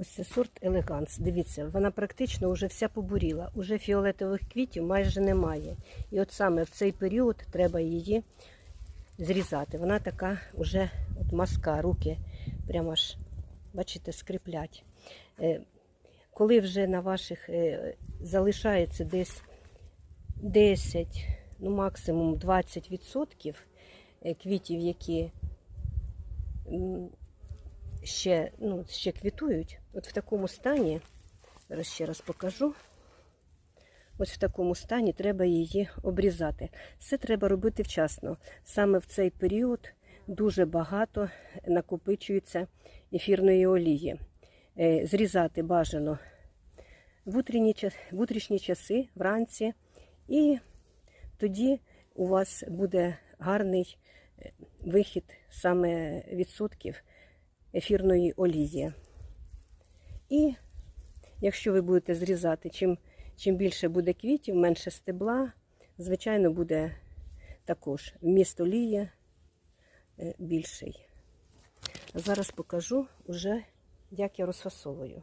Ось це сорт Елеганс. Дивіться, вона практично вже вся побуріла. Уже фіолетових квітів майже немає. І от саме в цей період треба її зрізати. Вона така вже от маска, руки прямо аж, бачите, скриплять. Е, Коли вже на ваших е, залишається десь 10, ну максимум 20% е, квітів, які ще, ну, ще квітують, от в такому стані, зараз ще раз покажу. Ось в такому стані треба її обрізати. Все треба робити вчасно. Саме в цей період дуже багато накопичується ефірної олії. Е, Зрізати бажано в утренні, в утрішні часи, вранці, і тоді у вас буде гарний е, вихід саме відсотків ефірної олії. І якщо ви будете зрізати, чим, чим більше буде квітів, менше стебла, звичайно, буде також вміст олії е, більший. Зараз покажу уже, як я розфасовую.